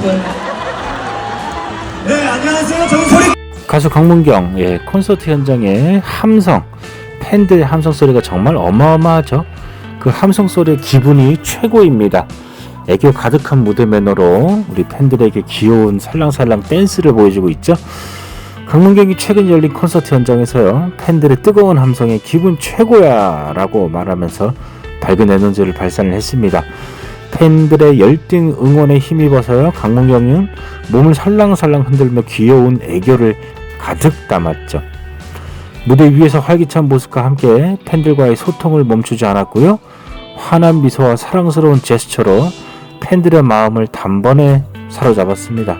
네, 안녕하세요. 정소리. 가수 강문경, 예, 콘서트 현장에 함성, 팬들의 함성 소리가 정말 어마어마하죠. 그 함성 소리의 기분이 최고입니다. 애교 가득한 무대 매너로 우리 팬들에게 귀여운 살랑살랑 댄스를 보여주고 있죠. 강문경이 최근 열린 콘서트 현장에서요, 팬들의 뜨거운 함성에 기분 최고야 라고 말하면서 밝은 에너지를 발산을 했습니다. 팬들의 열띤 응원에 힘입어서요 강문경은 몸을 살랑살랑 흔들며 귀여운 애교를 가득 담았죠. 무대 위에서 활기찬 모습과 함께 팬들과의 소통을 멈추지 않았고요. 환한 미소와 사랑스러운 제스처로 팬들의 마음을 단번에 사로잡았습니다.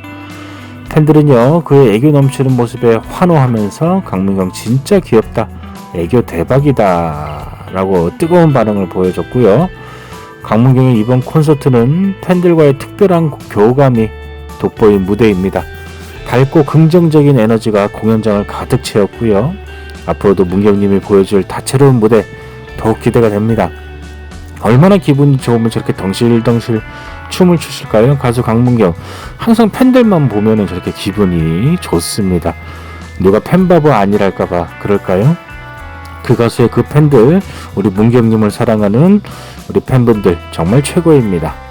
팬들은요 그의 애교 넘치는 모습에 환호하면서 강문경 진짜 귀엽다 애교 대박이다 라고 뜨거운 반응을 보여줬고요 강문경의 이번 콘서트는 팬들과의 특별한 교감이 돋보인 무대입니다 밝고 긍정적인 에너지가 공연장을 가득 채웠고요 앞으로도 문경님이 보여줄 다채로운 무대 더욱 기대가 됩니다 얼마나 기분이 좋으면 저렇게 덩실덩실 춤을 추실까요? 가수 강문경 항상 팬들만 보면은 저렇게 기분이 좋습니다. 누가 팬바보 아니랄까봐 그럴까요? 그 가수의 그 팬들 우리 문경님을 사랑하는 우리 팬분들 정말 최고입니다.